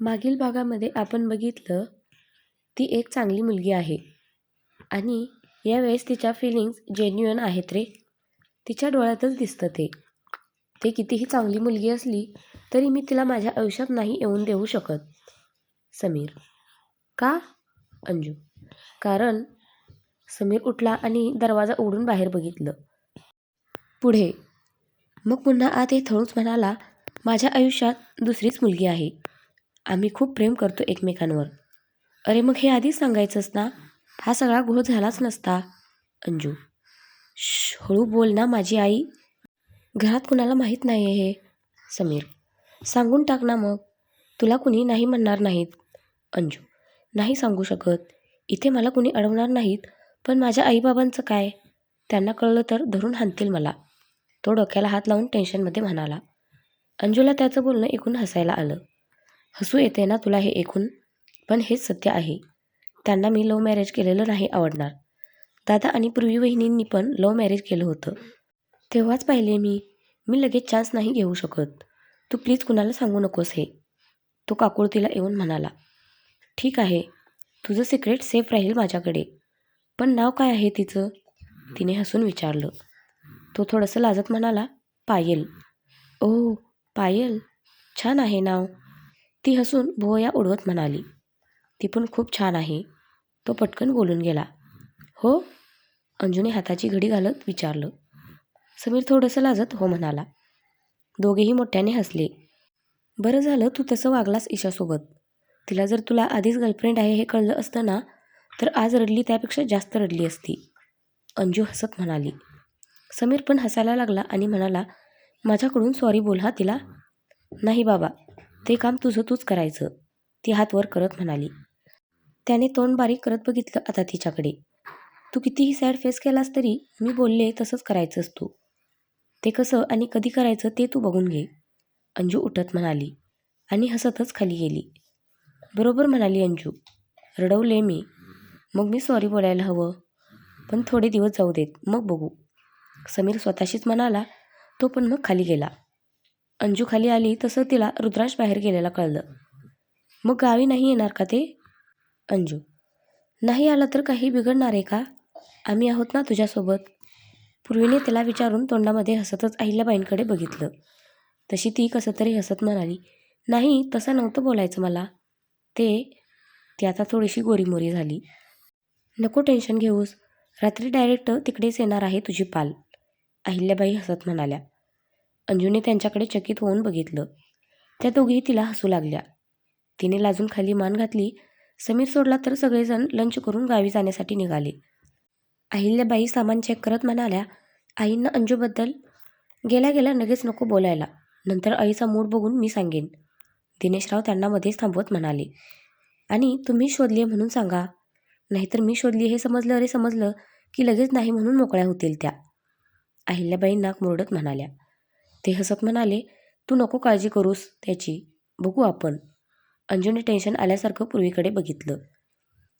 मागील भागामध्ये आपण बघितलं ती एक चांगली मुलगी आहे. आणि यावेळेस तिच्या फिलिंग्स जेन्युअन आहेत रे. तिच्या डोळ्यातच दिसतं ते. ते कितीही चांगली मुलगी असली तरी मी तिला माझ्या आयुष्यात नाही येऊन देऊ शकत. समीर. का? अंजू. कारण समीर उठला आणि दरवाजा उघडून बाहेर बघितलं. पुढे. मग पुन्हा आत हे थळूच म्हणाला माझ्या आयुष्यात दुसरीच मुलगी आहे. आम्ही खूप प्रेम करतो एकमेकांवर. अरे मग हे आधीच सांगायचंच ना? हा सगळा घोळ झालाच नसता अंजू. श हळू बोल ना माझी आई. घरात कुणाला माहीत नाही आहे हे? समीर. सांगून टाक ना मग. तुला कुणी नाही म्हणणार नाहीत. अंजू. नाही सांगू शकत. इथे मला कुणी अडवणार नाहीत. पण माझ्या आईबाबांचं काय? त्यांना कळलं तर धरून हाणतील मला. तो डोक्याला हात लावून टेन्शनमध्ये म्हणाला. अंजूला त्याचं बोलणं ऐकून हसायला आलं. हसू येते ना तुला हे ऐकून? पण हेच सत्य आहे. त्यांना मी लव्ह मॅरेज केलेलं नाही आवडणार. दादा आणि पूर्वी वहिनींनी पण लव्ह मॅरेज केलं होतं. तेव्हाच पाहिले मी. मी लगेच चान्स नाही घेऊ शकत. तू प्लीज कुणाला सांगू नकोस हे? तो काकुळतीला येऊन म्हणाला. ठीक आहे. तुझं सिक्रेट सेफ राहील माझ्याकडे. पण नाव काय आहे तिचं? तिने हसून विचारलं. तो थोडंसं लाजत म्हणाला पायल. ओ पायल? छान आहे नाव. ती हसून भुवया उडवत म्हणाली ती पण खूप छान आहे. तो पटकन बोलून गेला. हो. अंजूने हाताची घडी घालत विचारलं. समीर थोडंसं लाजत हो म्हणाला. दोघेही मोठ्याने हसले. बरं झालं तू तसं वागलास ईशासोबत. तिला जर तुला आधीच गर्लफ्रेंड आहे हे कळलं असतं ना तर आज रडली त्यापेक्षा जास्त रडली असती. अंजू हसत म्हणाली. समीर पण हसायला लागला आणि म्हणाला माझ्याकडून सॉरी बोल हा तिला. नाही बाबा. ते काम तुझं तूच करायचं. ती हात वर करत म्हणाली. त्याने तोंड बारीक करत बघितलं आता तिच्याकडे. तू कितीही सॅड फेस केलास तरी मी बोलले तसंच करायचंस तू. ते कसं आणि कधी करायचं ते तू बघून घे. अंजू उठत म्हणाली आणि हसतच खाली गेली. बरोबर म्हणाली अंजू. रडवले मी. मग मी सॉरी बोलायला हवं. पण थोडे दिवस जाऊ देत. मग बघू. समीर स्वतःशीच म्हणाला तो पण मग खाली गेला. अंजू खाली आली तसं तिला रुद्राश बाहेर गेलेला कळलं. मग गावी नाही येणार का ते? अंजू. नाही आला तर काही बिघडणार आहे का? आम्ही आहोत ना तुझ्यासोबत. पूर्वीने तिला विचारून तोंडामध्ये हसतच अहिल्याबाईंकडे बघितलं. तशी ती कसं तरी हसत म्हणाली नाही तसं नव्हतं बोलायचं मला. ते ती आता थोडीशी गोरीमोरी झाली. नको टेन्शन घेऊस. रात्री डायरेक्ट तिकडेच येणार आहे तुझी पाल. अहिल्याबाई हसत म्हणाल्या. अंजूने त्यांच्याकडे चकित होऊन बघितलं. त्या दोघीही तिला हसू लागल्या. तिने लाजून खाली मान घातली. समीर सोडला तर सगळेजण लंच करून गावी जाण्यासाठी निघाले. अहिल्याबाई सामान चेक करत म्हणाल्या आईंना अंजूबद्दल गेल्या गेल्या लगेच नको बोलायला. नंतर आईचा मूड बघून मी सांगेन. दिनेशराव त्यांना मध्येच थांबवत म्हणाले आणि तुम्ही शोधली म्हणून सांगा. नाहीतर मी शोधली हे समजलं अरे समजलं की लगेच नाही म्हणून मोकळ्या होतील त्या. अहिल्याबाई नाक मुरडत म्हणाल्या ते हसत म्हणाले तू नको काळजी करूस त्याची. बघू आपण. अंजूने टेन्शन आल्यासारखं पूर्वीकडे बघितलं.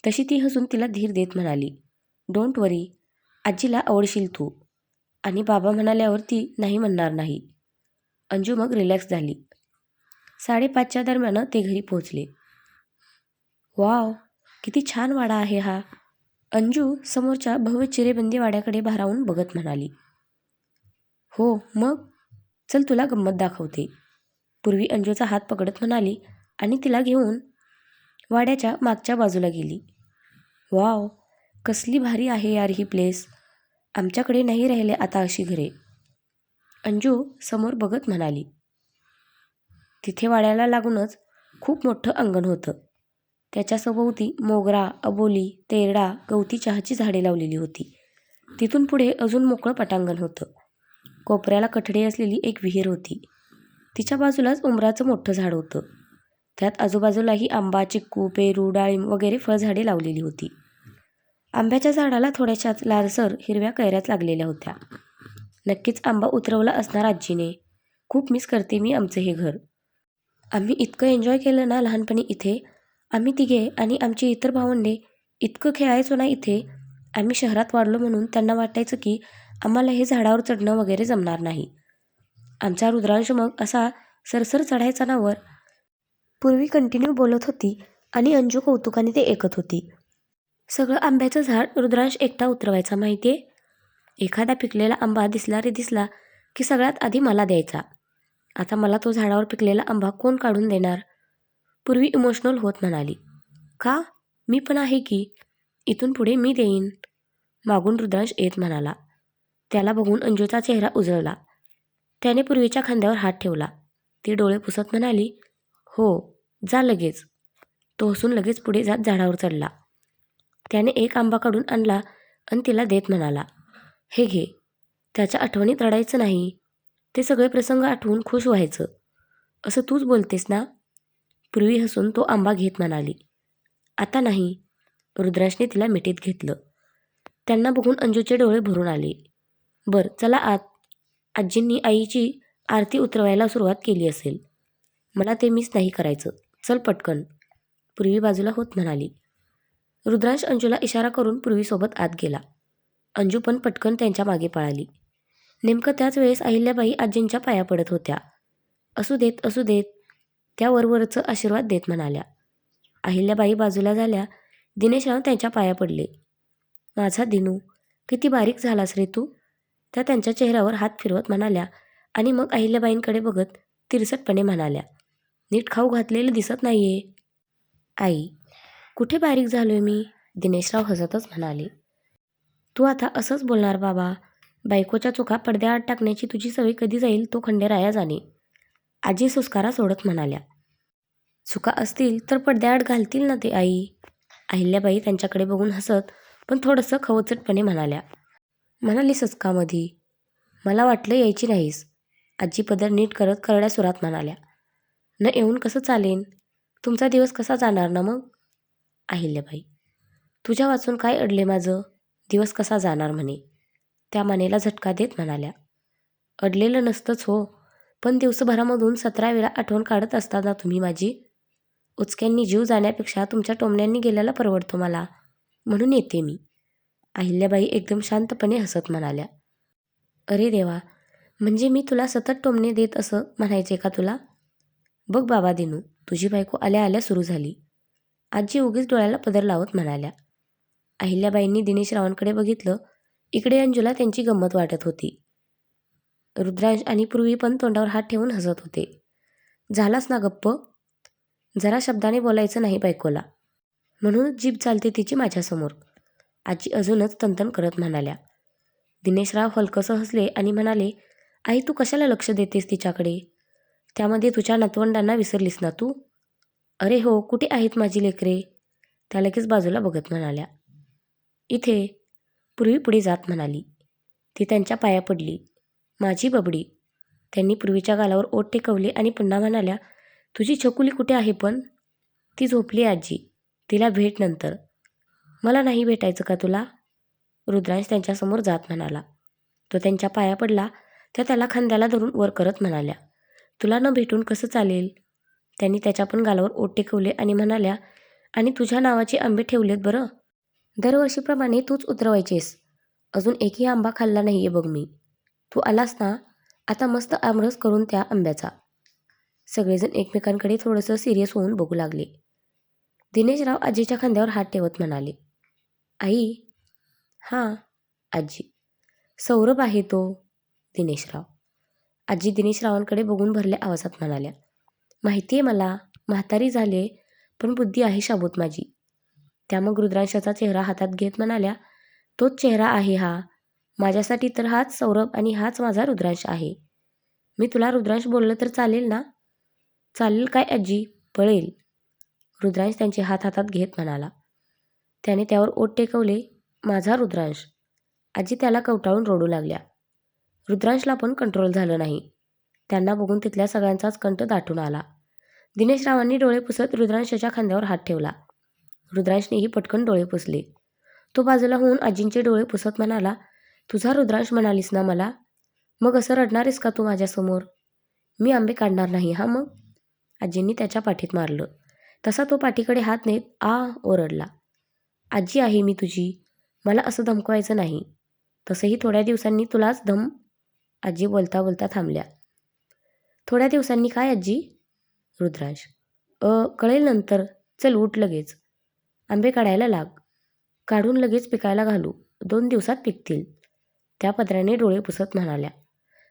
तशी ती हसून तिला धीर देत म्हणाली डोंट वरी आजीला आवडशील तू. आणि बाबा म्हणाल्यावर ती नाही म्हणणार नाही. अंजू मग रिलॅक्स झाली. साडेपाचच्या दरम्यान ते घरी पोहोचले. वाव किती छान वाडा आहे हा. अंजू समोरच्या भव्य चिरेबंदी वाड्याकडे भारावून बघत म्हणाली. हो मग? चल तुला गंमत दाखवते. पूर्वी अंजूचा हात पकडत म्हणाली आणि तिला घेऊन वाड्याच्या मागच्या बाजूला गेली. वाव कसली भारी आहे यार ही प्लेस आमच्याकडे नाही राहिले आता अशी घरे. अंजू समोर बघत म्हणाली. तिथे वाड्याला लागूनच खूप मोठं अंगण होतं. त्याच्या सभोवती मोगरा अबोली तेरडा गवती चहाची झाडे लावलेली होती. तिथून पुढे अजून मोकळं पटांगण होतं. कोपऱ्याला कठडी असलेली एक विहीर होती. तिच्या बाजूलाच उमराचं मोठं झाड होतं. त्यात आजूबाजूलाही आंबा चिक्कू पेरू डाळिंब वगैरे फळझाडे लावलेली होती. आंब्याच्या झाडाला थोड्याशाच लालसर हिरव्या कैऱ्याच लागलेल्या होत्या. नक्कीच आंबा उतरवला असणार आजीने. खूप मिस करते मी आमचं हे घर. आम्ही इतकं एन्जॉय केलं ना लहानपणी इथे. आम्ही तिघे आणि आमची इतर भावंडे इतकं खेळायचो ना इथे. आम्ही शहरात वाढलो म्हणून त्यांना वाटायचं की आम्हाला हे झाडावर चढणं वगैरे जमणार नाही. आमचा रुद्रांश मग असा सरसर चढायचा ना वर पूर्वी कंटिन्यू बोलत होती आणि अंजू कौतुकाने ते ऐकत होती. सगळं आंब्याचं झाड रुद्रांश एकटा उतरवायचा माहिती आहे? एखादा पिकलेला आंबा दिसला रे दिसला की सगळ्यात आधी मला द्यायचा. आता मला तो झाडावर पिकलेला आंबा कोण काढून देणार? पूर्वी इमोशनल होत म्हणाली. का? मी पण आहे की. इथून पुढे मी देईन. मागून रुद्रांश येत म्हणाला. त्याला बघून अंजूचा चेहरा उजळला. त्याने पूर्वीच्या खांद्यावर हात ठेवला. ती डोळे पुसत म्हणाली हो जा लगेच. तो हसून लगेच पुढे जात झाडावर चढला. त्याने एक आंबा काढून आणला आणि तिला देत म्हणाला हे घे त्याच्या आठवणीत रडायचं नाही. ते सगळे प्रसंग आठवून खुश व्हायचं. असं तूच बोलतेस ना? पूर्वी हसून तो आंबा घेत म्हणाली आता नाही. रुद्राशने तिला मिठीत घेतलं. त्यांना बघून अंजूचे डोळे भरून आले. बर चला आत आजींनी आईची आरती उतरवायला सुरुवात केली असेल. मला ते मिस नाही करायचं. चल पटकन. पूर्वी बाजूला होत म्हणाली. रुद्रांश अंजूला इशारा करून पूर्वीसोबत आत गेला. अंजू पण पटकन त्यांच्या मागे पळाली. नेमकं त्याच वेळेस अहिल्याबाई आजींच्या पाया पडत होत्या. असू देत असू देत त्या वरवरचं आशीर्वाद देत म्हणाल्या. अहिल्याबाई बाजूला झाल्या. दिनेशराव त्यांच्या पाया पडले. माझा दिनू किती बारीक झालास रे तू? त्या त्यांच्या चेहऱ्यावर हात फिरवत म्हणाल्या आणि मग अहिल्याबाईंकडे बघत तिरसटपणे म्हणाल्या नीट खाऊ घातलेलं दिसत नाहीये. आई कुठे बारीक झालोय मी? दिनेशराव हसतच म्हणाले तू आता असंच बोलणार बाबा बायकोच्या चुका पडद्याआड टाकण्याची तुझी सवय कधी जाईल तो खंडेराया जाणे. आजी सुस्कारा सोडत म्हणाल्या चुका असतील तर पडद्याआड घालतील ना ते आई. अहिल्याबाई त्यांच्याकडे बघून हसत पण थोडंसं खवचटपणे म्हणाल्या म्हणाली सचकामध्ये. मला वाटलं यायची नाहीस. आजी पदर नीट करत करड्या सुरात म्हणाल्या न येऊन कसं चालेन? तुमचा दिवस कसा जाणार ना मग? अहिल्याबाई तुझ्या वाचून काय अडले माझं? दिवस कसा जाणार म्हणे? त्या मानेला झटका देत म्हणाल्या अडलेलं नसतंच हो पण दिवसभरामधून सतरा वेळा आठवण काढत असता ना तुम्ही माझी उचक्यांनी जीव जाण्यापेक्षा तुमच्या टोमण्यांनी गेल्याला परवडतो मला म्हणून येते मी. अहिल्याबाई एकदम शांतपणे हसत म्हणाल्या अरे देवा म्हणजे मी तुला सतत टोमणे देत असं म्हणायचे का तुला? बघ बाबा दिनू तुझी बायको आल्या आल्या सुरू झाली. आजी उगीच डोळ्याला पदर लावत म्हणाल्या अहिल्याबाईंनी दिनेशरावांकडे बघितलं इकडे अंजूला त्यांची गंमत वाटत होती. रुद्रांश आणि पूर्वी पण तोंडावर हात ठेवून हसत होते. झालास ना गप्प? जरा शब्दाने बोलायचं नाही बायकोला. म्हणून जीभ चालते तिची माझ्यासमोर. आजी अजूनच तंतन करत म्हणाल्या. दिनेशराव हलकंसं हसले आणि म्हणाले आई तू कशाला लक्ष देतेस तिच्याकडे? त्यामध्ये तुझ्या नातवंडांना विसरलीस ना तू? अरे हो कुठे आहेत माझी लेकरे? त्या लगेच बाजूला बघत म्हणाल्या. इथे. पूर्वी पुढे जात म्हणाली. ती त्यांच्या पाया पडली. माझी बबडी. त्यांनी पूर्वीच्या गालावर ओठ टेकवले आणि पुन्हा म्हणाल्या तुझी छकुली कुठे आहे पण? ती झोपली आजी. तिला भेट नंतर. मला नाही भेटायचं का तुला? रुद्रांश त्यांच्यासमोर जात म्हणाला. तो त्यांच्या पाया पडला त्या त्याला खांद्याला धरून वर करत म्हणाल्या तुला न भेटून कसं चालेल? त्यांनी त्याच्या पण गालावर ओट टेकवले आणि म्हणाल्या आणि तुझ्या नावाचे आंबे ठेवलेत बरं? दरवर्षीप्रमाणे तूच उतरवायचेस. अजून एकही आंबा खाल्ला नाही आहे बघ मी. तू आलास ना? आता मस्त आमरस करून त्या आंब्याचा. सगळेजण एकमेकांकडे थोडंसं सिरियस होऊन बघू लागले. दिनेशराव आजीच्या खांद्यावर हात ठेवत म्हणाले आई हां आजी. सौरभ आहे तो दिनेशराव. आजी दिनेशरावांकडे बघून भरल्या आवाजात म्हणाल्या माहिती आहे मला म्हातारी झाले पण बुद्धी आहे शाबूत माझी. त्या मग रुद्रांशाचा चेहरा हातात घेत म्हणाल्या तोच चेहरा आहे हा. माझ्यासाठी तर हाच सौरभ आणि हाच माझा रुद्रांश आहे. मी तुला रुद्रांश बोललं तर चालेल ना? चालेल काय आजी? पळेल. रुद्रांश त्यांचे हात हातात घेत म्हणाला त्याने त्यावर ओट टेकवले माझा रुद्रांश. आजी त्याला कवटाळून रडू लागल्या. रुद्रांशला पण कंट्रोल झालं नाही. त्यांना बघून तिथल्या सगळ्यांचाच कंठ दाटून आला. दिनेशरावांनी डोळे पुसत रुद्रांशाच्या खांद्यावर हात ठेवला. रुद्रांशनेही पटकन डोळे पुसले. तो बाजूला होऊन आजींचे डोळे पुसत म्हणाला तुझा रुद्रांश म्हणालीस ना मला? मग असं रडणारेस का तू माझ्यासमोर? मी आंबे काढणार नाही हा मग? आजींनी त्याच्या पाठीत मारलं. तसा तो पाठीकडे हात नेत आ ओरडला. आजी आहे मी तुझी. मला असं धमकवायचं नाही. तसंही थोड्या दिवसांनी तुलाच धम आजी बोलता बोलता थांबल्या. थोड्या दिवसांनी काय आजी? रुद्रांश अ कळेल नंतर. चल उठ लगेच. आंबे काढायला लाग. काढून लगेच पिकायला घालू. दोन दिवसात पिकतील. त्या पदराने डोळे पुसत म्हणाल्या.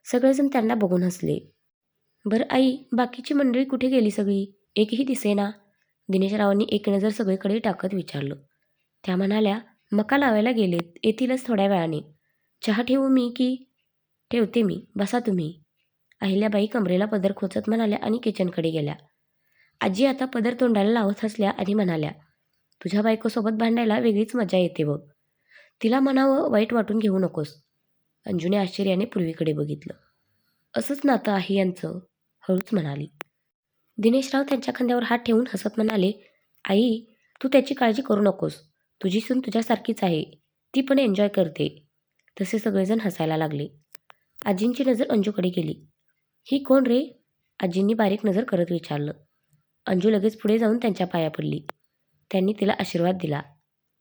सगळेजण त्यांना बघून हसले. बरं आई बाकीची मंडळी कुठे गेली सगळी? एकही दिसेना. दिनेशरावांनी एक नजर सगळीकडे टाकत विचारलं. त्या म्हणाल्या मका लावायला गेलेत येतीलच थोड्या वेळाने. चहा ठेवू मी की? ठेवते मी बसा तुम्ही. अहिल्याबाई कमरेला पदर खोचत म्हणाल्या आणि किचनकडे गेल्या. आजी आता पदर तोंडाला लावत हसल्या आणि म्हणाल्या तुझ्या बायकोसोबत भांडायला वेगळीच मजा येते बघ. तिला म्हणावं वाईट वाटून घेऊ नकोस. अंजूने आश्चर्याने पूर्वीकडे बघितलं. असंच नातं आहे यांचं हळूच म्हणाली. दिनेशराव त्यांच्या खांद्यावर हात ठेवून हसत म्हणाले आई तू त्याची काळजी करू नकोस. तुझी सून तुझ्यासारखीच आहे. ती पण एन्जॉय करते. तसे सगळेजण हसायला लागले. आजींची नजर अंजूकडे गेली. ही कोण रे? आजींनी बारीक नजर करत विचारलं. अंजू लगेच पुढे जाऊन त्यांच्या पाया पडली. त्यांनी तिला आशीर्वाद दिला.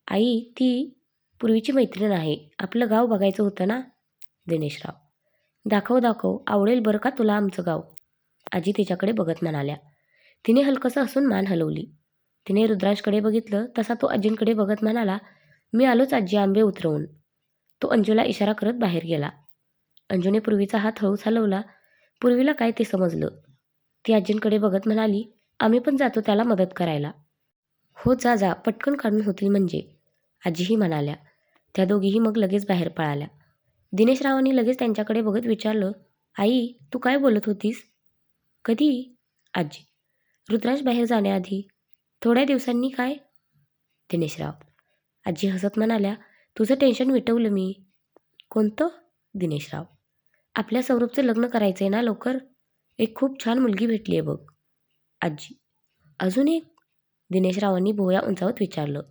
आई ती पूर्वीची मैत्रीण आहे. आपलं गाव बघायचं होतं ना? दिनेशराव. दाखव दाखव. आवडेल बरं का तुला आमचं गाव? आजी तिच्याकडे बघत म्हणाल्या. तिने हलकंसं हसून मान हलवली. तिने रुद्राजकडे बघितलं तसा तो आजींकडे बघत म्हणाला मी आलोच आजी आंबे उतरवून. तो अंजूला इशारा करत बाहेर गेला. अंजूने पूर्वीचा हात हळूच हलवला. पूर्वीला काय ते समजलं. ती आजींकडे बघत म्हणाली आम्ही पण जातो त्याला मदत करायला. हो जा जा पटकन काढून होतील म्हणजे आजीही म्हणाल्या. त्या दोघीही मग लगेच बाहेर पळाल्या. दिनेशरावांनी लगेच त्यांच्याकडे बघत विचारलं आई तू काय बोलत होतीस? कधी? आजी. रुद्राज बाहेर जाण्याआधी थोड्या दिवसांनी काय? दिनेशराव. आजी हसत म्हणाल्या तुझं टेन्शन मिटवलं मी. कोणतं? दिनेशराव. आपल्या सौरभचं लग्न करायचं आहे ना लवकर? एक खूप छान मुलगी भेटली आहे बघ. आजी. अजून एक? दिनेशरावांनी भोया उंचावत विचारलं.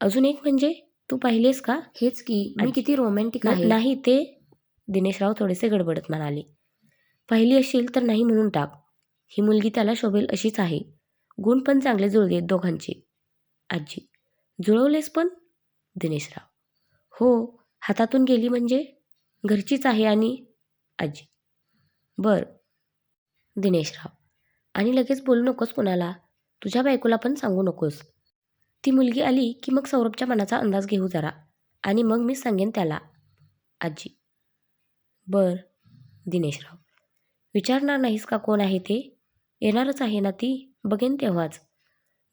अजून एक म्हणजे? तू पाहिलेस का? हेच की मी. किती रोमॅन्टिक आहे. नाही ते. दिनेशराव थोडेसे गडबडत म्हणाले. पाहिली असेल तर नाही म्हणून टाक. ही मुलगी त्याला शोभेल अशीच आहे. गुण पण चांगले जुळले दोघांचे. आजी जुळवलेस पण? दिनेशराव हो हातातून गेली म्हणजे? घरचीच आहे आणि? आजी बर. दिनेशराव आणि लगेच बोलू नकोस कोणाला? तुझ्या बायकोला पण सांगू नकोस. ती मुलगी आली की मग सौरभच्या मनाचा अंदाज घेऊ जरा. आणि मग मी सांगेन त्याला. आजी बर. दिनेशराव विचारणार नाहीस का कोण आहे ते? येणारच आहे ना ती? बघेन तेव्हाच.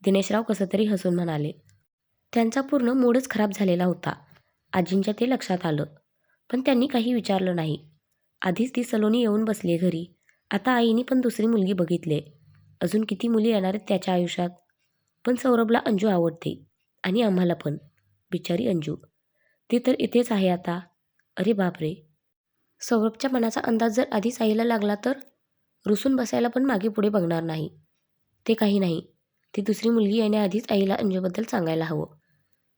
दिनेशराव कसं तरी हसून म्हणाले त्यांचा पूर्ण मूडच खराब झालेला होता. आजींच्या ते लक्षात आलं. पण त्यांनी काही विचारलं नाही. आधीच ती सलोनी येऊन बसली घरी. आता आईने पण दुसरी मुलगी बघितले अजून किती मुली येणार आहेत त्याच्या आयुष्यात? पण सौरभला अंजू आवडते. आणि आम्हाला पण. बिचारी अंजू. ती तर इथेच आहे आता. अरे बापरे! सौरभच्या मनाचा अंदाज जर आधीच आईला लागला तर? रुसून बसायला पण मागे पुढे बघणार नाही. ते काही नाही. ती दुसरी मुलगी येण्याआधीच आईला अंजूबद्दल सांगायला हवं.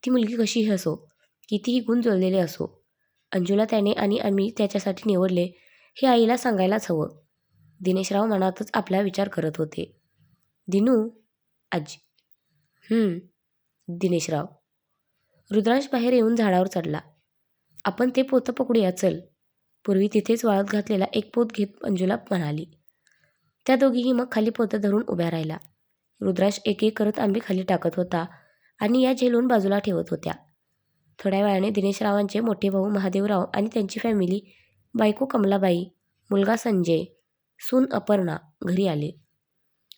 ती मुलगी कशीही असो कितीही गुण जुळलेले असो अंजूला त्याने आणि आम्ही त्याच्यासाठी निवडले हे आईला सांगायलाच हवं. दिनेशराव मनातच आपला विचार करत होते. दिनू आजी दिनेशराव. रुद्रांश बाहेर येऊन झाडावर चढला. आपण ते पोतं पकडूया चल. पूर्वी तिथेच वाळत घातलेला एक पोत घेत अंजूला म्हणाली. त्या दोघीही मग खाली पोतं धरून उभ्या राहिला रुद्राश एक एक करत आंबे खाली टाकत होता आणि या झेलून बाजूला ठेवत होत्या. थोड्या वेळाने दिनेशरावांचे मोठे भाऊ महादेवराव आणि त्यांची फॅमिली बायको कमलाबाई मुलगा संजय सून अपर्णा घरी आले.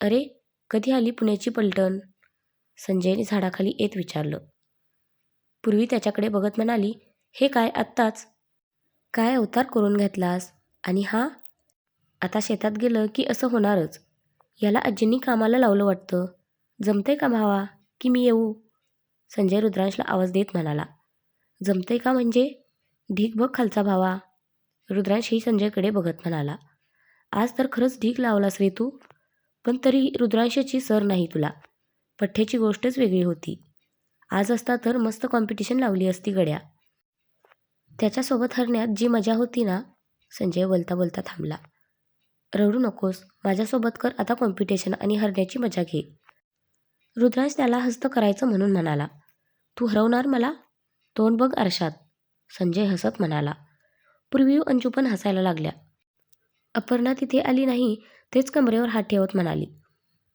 अरे कधी आली पुण्याची पलटण? संजयने झाडाखाली येत विचारलं. पूर्वी त्याच्याकडे बघत म्हणाली हे काय आत्ताच? काय अवतार करून घेतलास? आणि हा आता शेतात गेलं की असं होणारच. याला आजींनी कामाला लावलं वाटतं. जमतंय का भावा की मी येऊ? संजय रुद्रांशला आवाज देत म्हणाला. जमतंय का म्हणजे? ढीक बघ खालचा भावा. रुद्रांश ही संजयकडे बघत म्हणाला. आज तर खरंच ढीक लावलास रे तू. पण तरी रुद्रांशाची सर नाही तुला. पठ्ठ्याची गोष्टच वेगळी होती. आज असता तर मस्त कॉम्पिटिशन लावली असती गड्या. त्याच्यासोबत हरण्यात जी मजा होती ना संजय बोलता बोलता थांबला. रडू नकोस माझ्यासोबत कर आता कॉम्पिटिशन आणि हरण्याची मजा घे. रुद्राज त्याला हस्त करायचं म्हणून म्हणाला तू हरवणार मला? तोंड बघ आरशात संजय हसत म्हणाला. पूर्वी अंजू पण हसायला लागल्या. अपर्णा तिथे आली नाही तेच कमरेवर हात ठेवत म्हणाली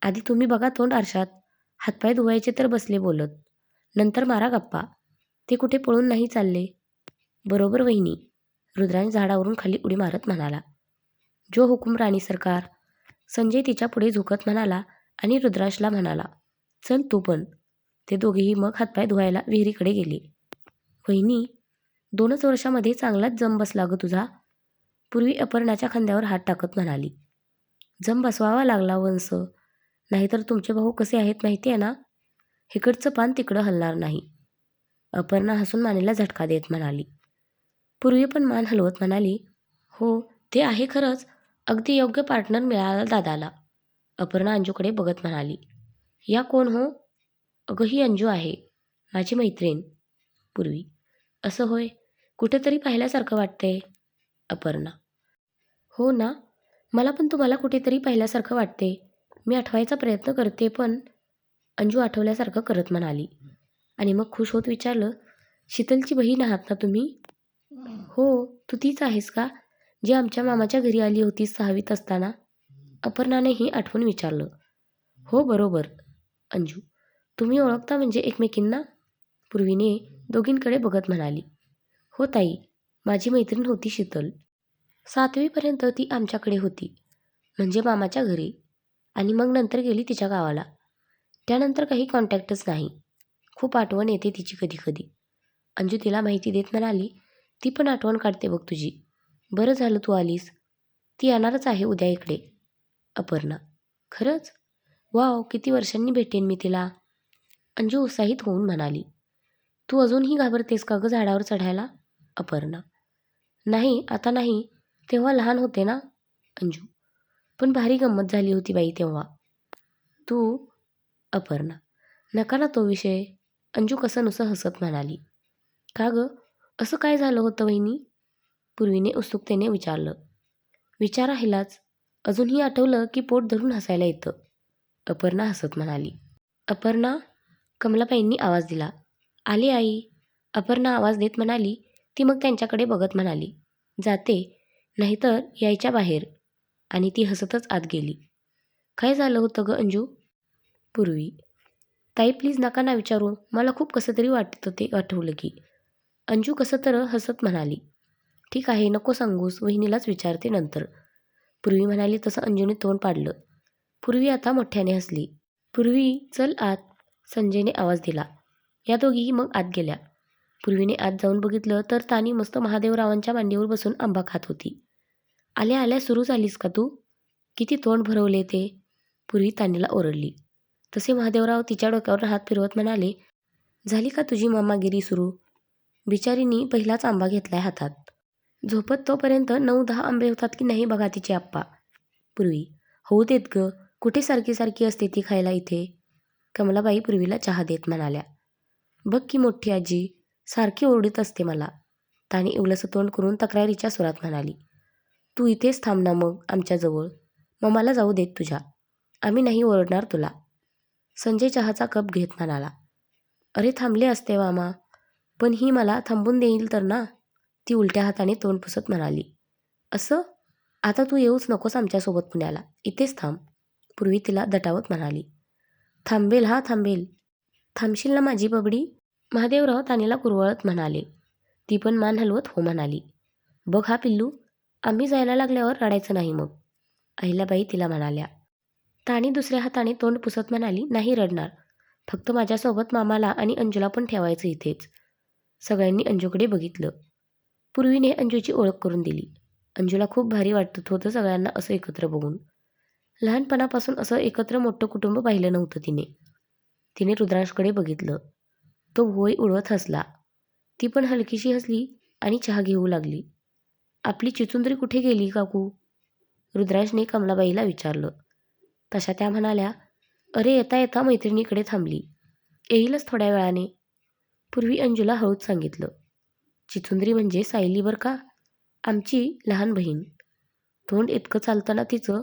आधी तुम्ही बघा तोंड आरशात हातपाय धुवायचे तर बसले बोलत. नंतर मारा गप्पा. ते कुठे पळून नाही चालले. बरोबर वहिनी रुद्रांश झाडावरून खाली उडी मारत म्हणाला. जो हुकूम राणी सरकार. संजय तिच्या पुढे झुकत म्हणाला आणि रुद्राशला म्हणाला चल तू पण. ते दोघेही मग हातपाय धुवायला विहिरीकडे गेले. वहिनी दोनच वर्षामध्ये चांगलाच जम बसला ग तुझा. पूर्वी अपर्णाच्या खांद्यावर हात टाकत म्हणाली. जम बसवावा लागला वंस. नाहीतर तुमचे भाऊ कसे आहेत माहिती आहे ना? इकडचं पान तिकडं हलणार नाही. अपर्णा हसून मानेला झटका देत म्हणाली. पूर्वी पण मान हलवत म्हणाली हो ते आहे खरंच. अगदी योग्य पार्टनर मिळाला दादाला. अपर्णा अंजूकडे बघत म्हणाली या कोण हो? अगं ही अंजू आहे माझी मैत्रीण. पूर्वी. असं होय? कुठेतरी पाहिल्यासारखं वाटतंय. अपर्णा हो ना. मला पण तुम्हाला कुठेतरी पाहिल्यासारखं वाटते मी आठवायचा प्रयत्न करते पण अंजू आठवल्यासारखं करत म्हणाली. आणि मग खुश होत विचारलं शीतलची बहीण आहात ना तुम्ही? हो. तू तीच आहेस का? जी आमच्या मामाच्या घरी आली होती सहावीत असताना अपर्णाने ही आठवून विचारलं. हो बरोबर. अंजू तुम्ही ओळखता म्हणजे एकमेकींना? पूर्वीने दोघींकडे बघत म्हणाली. हो ताई. माझी मैत्रीण होती शीतल. सातवीपर्यंत ती आमच्याकडे होती. म्हणजे मामाच्या घरी. आणि मग नंतर गेली तिच्या गावाला. त्यानंतर काही कॉन्टॅक्टच नाही. खूप आठवण येते तिची कधी कधी. अंजू तिला माहिती देत म्हणाली ती पण आठवण काढते बघ तुझी. बरं झालं तू आलीस. ती येणारच आहे उद्या इकडे. अपर्णा खरंच? वाव किती वर्षांनी भेटेन मी तिला. अंजू उत्साहित होऊन म्हणाली. तू अजूनही घाबरतेस का गं झाडावर चढायला? अपर्णा नाही आता नाही. तेव्हा लहान होते ना? अंजू पण भारी गंमत झाली होती बाई तेव्हा. तू अपर्णा नका ना तो विषय. अंजू कसं नुसं हसत म्हणाली. का गं? असं काय झालं होतं वहिनी? पूर्वीने उत्सुकतेने विचारलं. विचार राहिलाच. अजूनही आठवलं की पोट धरून हसायला येतं. अपर्णा हसत म्हणाली. अपर्णा? कमलाबाईंनी आवाज दिला. आली आई. अपर्णा आवाज देत म्हणाली. ती मग त्यांच्याकडे बघत म्हणाली. जाते. नाहीतर यायच्या बाहेर. आणि ती हसतच आत गेली. काय झालं होतं ग अंजू? पूर्वी. ताई प्लीज नका ना विचारू. मला खूप कसं तरी वाटतं ते आठवलं की. अंजू कसं तर हसत म्हणाली. ठीक आहे नको सांगूस वहिनीलाच विचारते नंतर. पूर्वी म्हणाली तसं अंजूने तोंड पाडलं. पूर्वी आता मोठ्याने हसली. पूर्वी चल आत संजयने आवाज दिला. या दोघीही मग आत गेल्या. पूर्वीने आत जाऊन बघितलं तर तानी मस्त महादेवरावांच्या मांडीवर बसून आंबा खात होती. आल्या आल्या सुरू झालीस का तू? किती तोंड भरवले ते. पूर्वी तानीला ओरडली. तसे महादेवराव तिच्या डोक्यावर हात फिरवत म्हणाले झाली का तुझी मामागिरी सुरू? बिचारीनी पहिलाच आंबा घेतलाय हातात. झोपत तोपर्यंत नऊ दहा आंबे होतात की नाही बघा तिचे आप्पा. पूर्वी होऊ देत ग कुठे सारखी सारखी असते ती खायला इथे? कमलाबाई पूर्वीला चहा देत म्हणाल्या. बघ की मोठी आजी सारखी ओरडत असते मला. ताणी इवलसं तोंड करून तक्रारीच्या सुरात म्हणाली. तू इथेच थांब ना मग आमच्याजवळ मग मला जाऊ देत तुझ्या. आम्ही नाही ओरडणार तुला. संजय चहाचा कप घेत म्हणाला. अरे थांबले असते मामा पण ही मला थांबून देईल तर ना? ती उलट्या हाताने तोंड पुसत म्हणाली असं? आता तू येऊच नकोस आमच्यासोबत पुण्याला. इथेच थांब. पूर्वी तिला दटावत म्हणाली थांबेल हा थांबेल. थांबशील ना माझी बबडी महादेवराव तानेला कुरवळत म्हणाले. ती पण मान हलवत हो म्हणाली बघ हा पिल्लू आम्ही जायला लागल्यावर रडायचं नाही मग. अहिल्याबाई तिला म्हणाल्या ताणी दुसऱ्या हाताने तोंड पुसत म्हणाली नाही रडणार. फक्त माझ्यासोबत मामाला आणि अंजूला पण ठेवायचं इथेच. सगळ्यांनी अंजूकडे बघितलं. पूर्वीने अंजूची ओळख करून दिली. अंजूला खूप भारी वाटत होतं सगळ्यांना असं एकत्र बघून. लहानपणापासून असं एकत्र मोठं कुटुंब पाहिलं नव्हतं तिने. तिने रुद्रांशकडे बघितलं. तो भोई उडवत हसला. ती पण हलकीशी हसली आणि चहा घेऊ लागली. आपली चिचुंदरी कुठे गेली काकू? रुद्रांशने कमलाबाईला विचारलं. तशा त्या म्हणाल्या अरे येता येता मैत्रिणीकडे थांबली. येईलच थोड्या वेळाने. पूर्वी अंजूला हळूच सांगितलं. चिथुंद्री म्हणजे सायली बरं का? आमची लहान बहीण. तोंड इतकं चालताना तिचं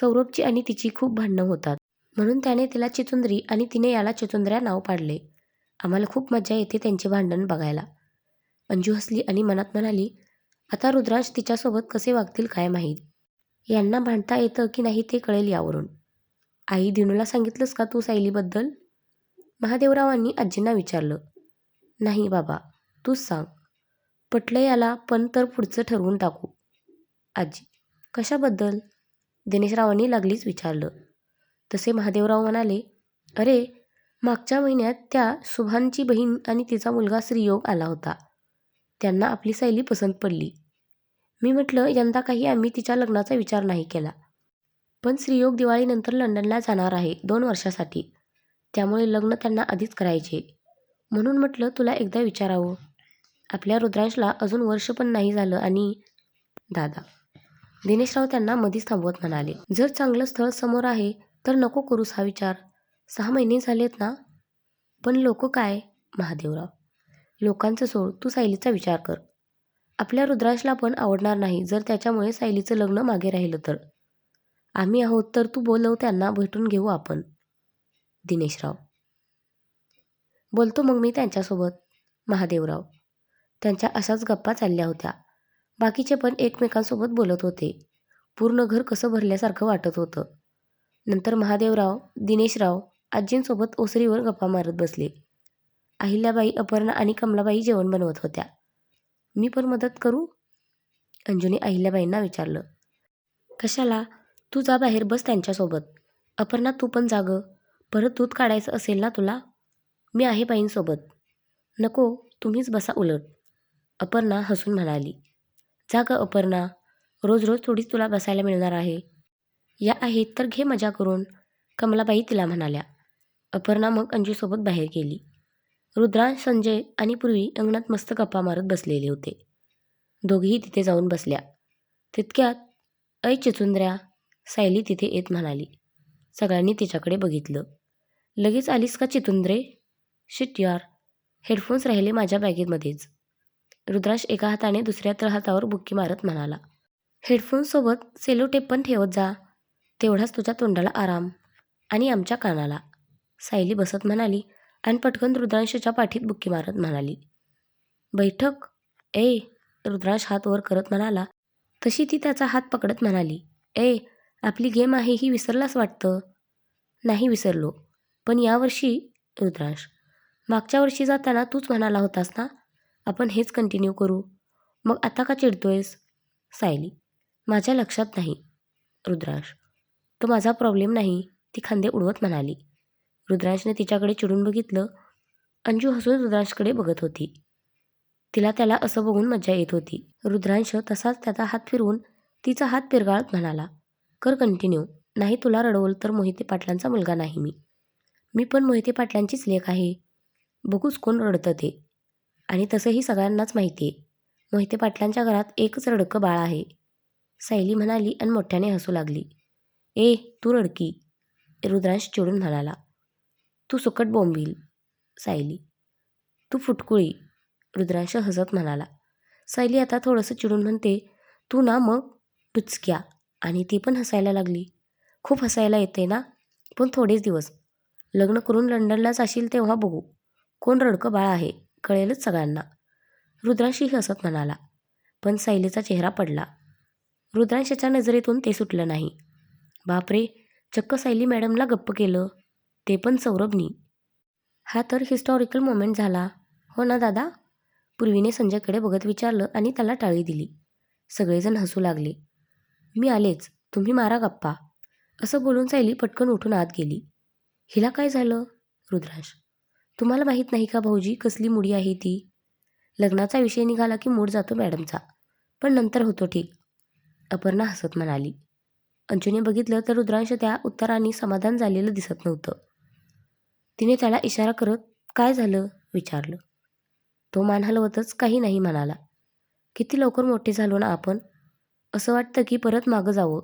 सौरभची आणि तिची खूप भांडणं होतात. म्हणून त्याने तिला चितुंद्री आणि तिने याला चिचुंदऱ्या नाव पाडले. आम्हाला खूप मजा येते त्यांचे भांडण बघायला. अंजू हसली आणि मनात म्हणाली आता रुद्रांश तिच्यासोबत कसे वागतील काय माहीत? यांना भांडता येतं की नाही ते कळेल यावरून. आई दिनूला सांगितलंस का तू सायलीबद्दल? महादेवरावांनी आजींना विचारलं नाही बाबा तूच सांग. पटलं याला पण तर पुढचं ठरवून टाकू. आजी कशाबद्दल? दिनेशरावांनी लागलीच विचारलं. तसे महादेवराव म्हणाले अरे मागच्या महिन्यात त्या सुभानची बहीण आणि तिचा मुलगा श्रीयोग आला होता. त्यांना आपली सायली पसंत पडली. मी म्हटलं यंदा काही आम्ही तिच्या लग्नाचा विचार नाही केला. पण श्रीयोग दिवाळीनंतर लंडनला जाणार आहे दोन वर्षासाठी. त्यामुळे लग्न त्यांना आधीच करायचे. म्हणून म्हटलं तुला एकदा विचारावं. आपल्या रुद्रांशला अजून वर्ष पण नाही झालं आणि दादा दिनेशराव त्यांना मधीच थांबवत म्हणाले जर चांगलं स्थळ समोर आहे तर नको करूस हा विचार. सहा महिने झालेत ना? पण लोक काय? महादेवराव लोकांचं सोड तू सायलीचा विचार कर. आपल्या रुद्रांशला पण आवडणार नाही जर त्याच्यामुळे सायलीचं लग्न मागे राहिलं तर. आम्ही आहोत तर तू बोलव त्यांना भेटून घेऊ आपण. दिनेशराव बोलतो मग मी त्यांच्यासोबत. महादेवराव त्यांच्या अशाच गप्पा चालल्या होत्या. बाकीचे पण एकमेकांसोबत बोलत होते. पूर्ण घर कसं भरल्यासारखं वाटत होतं. नंतर महादेवराव दिनेशराव आजींसोबत ओसरीवर गप्पा मारत बसले. अहिल्याबाई अपर्णा आणि कमलाबाई जेवण बनवत होत्या. मी पण मदत करू? अंजुनी अहिल्याबाईंना विचारलं. कशाला? तू जा बाहेर बस त्यांच्यासोबत. अपर्णा तू पण जाग परत दूध काढायचं असेल ना तुला? मी आहे बाईंसोबत. नको तुम्हीच बसा उलट. अपर्णा हसून म्हणाली जा ग अपर्णा रोज रोज थोडीच तुला बसायला मिळणार आहे. या आहेत तर घे मजा करून. कमलाबाई तिला म्हणाल्या. अपर्णा मग अंजूसोबत बाहेर गेली. रुद्रांश संजय आणि पूर्वी अंगणात मस्त गप्पा मारत बसलेले होते. दोघेही तिथे जाऊन बसल्या. तितक्यात ऐ चिचुंद्र्या सायली तिथे येत म्हणाली. सगळ्यांनी तिच्याकडे बघितलं. लगेच आलीस का चितुंद्रे? शिट यार हेडफोन्स राहिले माझ्या बॅगेमध्येच. रुद्राश एका हाताने दुसऱ्या तर हातावर बुक्की मारत म्हणाला हेडफोनसोबत सेलो टेप पण ठेवत जा. तेवढाच तुझ्या तोंडाला आराम आणि आमच्या कानाला. सायली बसत म्हणाली आणि पटकन रुद्रांशच्या पाठीत बुक्की मारत म्हणाली बैठक. ए रुद्रांश हात वर करत म्हणाला तशी ती त्याचा हात पकडत म्हणाली ए आपली गेम आहे ही विसरलाच वाटतं? नाही विसरलो पण यावर्षी रुद्रांश मागच्या वर्षी जाताना तूच म्हणाला होतास ना? आपण हेच कंटिन्यू करू. मग आता का चिडतोयस? सायली माझ्या लक्षात नाही. रुद्रांश तो माझा प्रॉब्लेम नाही ती खांदे उडवत म्हणाली. रुद्रांशने तिच्याकडे चिडून बघितलं. अंजू हसून रुद्रांशकडे बघत होती. तिला त्याला असं बघून मज्जा येत होती. रुद्रांश तसाच त्याचा हात फिरवून तिचा हात पिरगाळत म्हणाला कर कंटिन्यू नाही तुला रडवलं तर मोहिते पाटलांचा मुलगा नाही मी. मी पण मोहिते पाटलांचीच लेख आहे. बघूच कोण रडतं ते. आणि तसंही सगळ्यांनाच माहिती आहे. मोहिते पाटलांच्या घरात एकच रडकं बाळ आहे. सायली म्हणाली आणि मोठ्याने हसू लागली. ए तू रडकी. रुद्रांश चिडून म्हणाला. तू सुकट बोंबील सायली. तू फुटकुळी रुद्रांश हसत म्हणाला. सायली आता थोडंसं चिडून म्हणते तू ना मग टुचक्या आणि ती पण हसायला लागली. खूप हसायला येते ना पण थोडेच दिवस. लग्न करून लंडनला जाशील तेव्हा बघू. कोण रडकं बाळ आहे? कळेलच सगळ्यांना. रुद्रांशी हसत म्हणाला. पण सायलीचा चेहरा पडला. रुद्रांशाच्या नजरेतून ते सुटलं नाही. बापरे चक्क सायली मॅडमला गप्प केलं. ते पण सौरभनी. हा तर हिस्टॉरिकल मोमेंट झाला. हो ना दादा? पूर्वीने संजयकडे बघत विचारलं आणि त्याला टाळी दिली. सगळेजण हसू लागले. मी आलेच. तुम्ही मारा गप्पा. असं बोलून सायली पटकन उठून आत गेली. हिला काय झालं? रुद्रांश तुम्हाला माहीत नाही का भाऊजी कसली मुडी आहे ती? लग्नाचा विषय निघाला की मूड जातो मॅडमचा. पण नंतर होतो ठीक. अपर्णा हसत म्हणाली. अंजूने बघितलं तर रुद्रांश त्या उत्तराने समाधान झालेलं दिसत नव्हतं. तिने त्याला इशारा करत काय झालं? विचारलं. तो मान हलवतच काही नाही म्हणाला. किती लवकर मोठे झालो ना आपण? असं वाटतं की परत मागं जावं.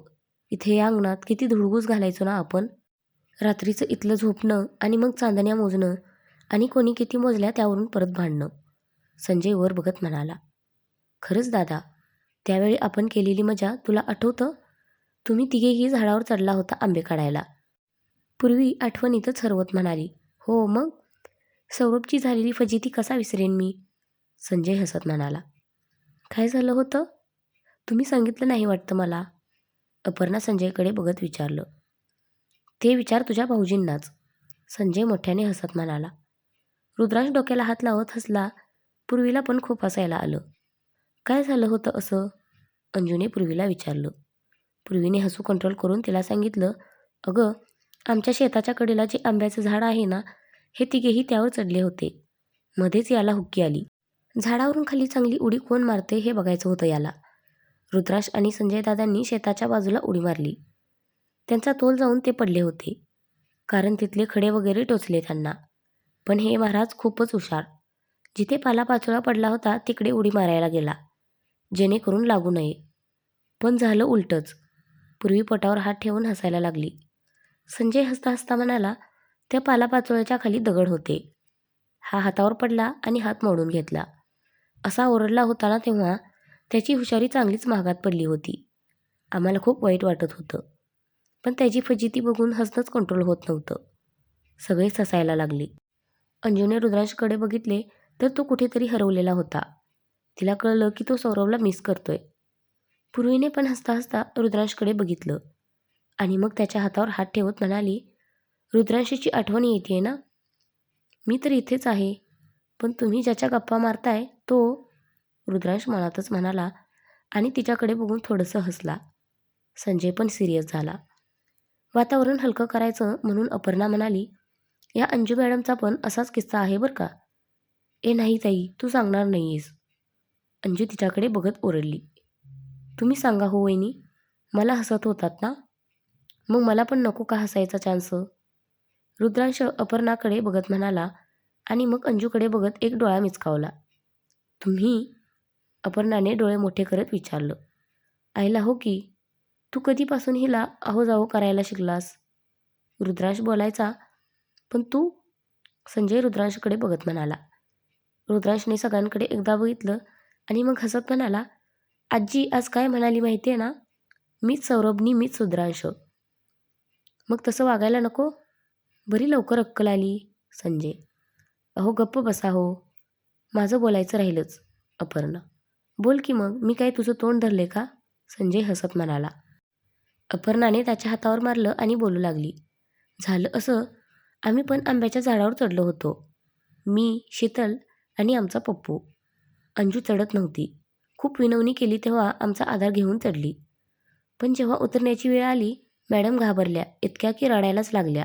इथे या अंगणात किती धुळगूस घालायचो ना आपण? रात्रीचं इथलं झोपणं आणि मग चांदण्या मोजणं आणि कोणी किती मोजल्या त्यावरून परत भांडणं. संजय वर बघत म्हणाला खरंच दादा त्यावेळी आपण केलेली मजा तुला आठवतं? तुम्ही तिघेही झाडावर चढला होता आंबे काढायला. पूर्वी आठवणीतच हरवत म्हणाली हो मग? सौरभची झालेली फजिती कसा विसरेन मी? संजय हसत म्हणाला काय झालं होतं? तुम्ही सांगितलं नाही वाटतं मला. अपर्णा संजयकडे बघत विचारलं ते विचार तुझ्या भाऊजींनाच. संजय मोठ्याने हसत म्हणाला रुद्रांश डोक्याला हात लावत हसला. पूर्वीला पण खूप हसायला आलं. काय झालं होतं असं? अंजूने पूर्वीला विचारलं. पूर्वीने हसू कंट्रोल करून तिला सांगितलं अगं आमच्या शेताच्या कडेला जे आंब्याचं झाड आहे ना हे तिघेही त्यावर चढले होते. मध्येच याला हुक्की आली. झाडावरून खाली चांगली उडी कोण मारते हे बघायचं होतं याला. रुद्राश आणि संजय दादांनी शेताच्या बाजूला उडी मारली. त्यांचा तोल जाऊन ते पडले होते. कारण तिथले खडे वगैरे टोचले त्यांना. पण हे महाराज खूपच हुशार. जिथे पालापाचोळा पडला होता तिकडे उडी मारायला गेला. जेणेकरून लागू नये. पण झालं उलटंच. पूर्वी पोटावर हात ठेवून हसायला लागली. संजय हसता हसता म्हणाला त्या पालापाचोळ्याच्या खाली दगड होते. हा हातावर पडला आणि हात मोडून घेतला. असा ओरडला होता ना तेव्हा त्याची हुशारी चांगलीच महागात पडली होती. आम्हाला खूप वाईट वाटत होतं. पण त्याची फजिती बघून हसणंच कंट्रोल होत नव्हतं. सगळेच हसायला लागले. अंजूने रुद्रांशकडे बघितले तर तो कुठेतरी हरवलेला होता. तिला कळलं की तो सौरवला मिस करतोय. पूर्वीने पण हसता हसता रुद्रांशकडे बघितलं. आणि मग त्याच्या हातावर हात ठेवत म्हणाली रुद्रांशीची आठवण येते ना? मी तर इथेच आहे. पण तुम्ही ज्याच्या गप्पा मारताय तो रुद्रांश मनातच म्हणाला आणि तिच्याकडे बघून थोडंसं हसला. संजय पण सिरियस झाला. वातावरण हलकं करायचं म्हणून अपर्णा म्हणाली या अंजू मॅडमचा पण असाच किस्सा आहे बरं का. ए नाही ताई तू सांगणार नाही आहेस अंजू तिच्याकडे बघत ओरडली. तुम्ही सांगा हो वहिनी मला हसत होतात ना? मग मला पण नको का हसायचा चान्स रुद्रांश अपर्णाकडे बघत म्हणाला आणि मग अंजूकडे बघत एक डोळा मिचकावला. तुम्ही? अपर्णाने डोळे मोठे करत विचारलं. आईला हो की तू कधीपासून हिला आहो जाहो करायला शिकलास? रुद्रांश बोलायचा पण तू संजय रुद्रांशकडे बघत म्हणाला. रुद्रांशने सगळ्यांकडे एकदा बघितलं आणि मग हसत म्हणाला आजी आज काय म्हणाली माहिती आहे ना? मीच सौरभनी मीच रुद्रांश. मग तसं वागायला नको? बरी लवकर अक्कल आली संजय. अहो गप्प बसा हो. माझं बोलायचं राहिलंच अपर्णा. बोल की मग मी काय तुझं तोंड धरले का? संजय हसत म्हणाला. अपर्णाने त्याच्या हातावर मारलं आणि बोलू लागली. झालं असं आम्ही पण आंब्याच्या झाडावर चढलो होतो. मी शीतल आणि आमचा पप्पू. अंजू चढत नव्हती. खूप विनवणी केली तेव्हा आमचा आधार घेऊन चढली. पण जेव्हा उतरण्याची वेळ आली मॅडम घाबरल्या इतक्या की रडायलाच लागल्या.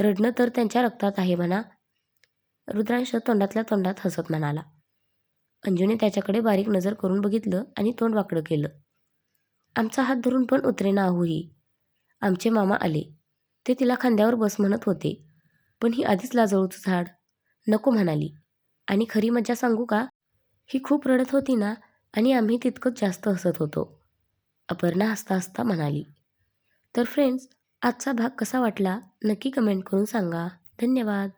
रडणं तर त्यांच्या रक्तात आहे म्हणा. रुद्रांश तोंडातल्या तोंडात हसत म्हणाला. अंजूने त्याच्याकडे बारीक नजर करून बघितलं आणि तोंड वाकडं केलं. आमचा हात धरून पण उतरेना आहोही. आमचे मामा आले. ते तिला खांद्यावर बस म्हणत होते. पण ही आधीच लाजळूचं झाड. नको म्हणाली. आणि खरी मज्जा सांगू का? ही खूप रडत होती ना आणि आम्ही तितकंच जास्त हसत होतो. अपर्णा हसता हसता म्हणाली. तर फ्रेंड्स आजचा भाग कसा वाटला? नक्की कमेंट करून सांगा. धन्यवाद.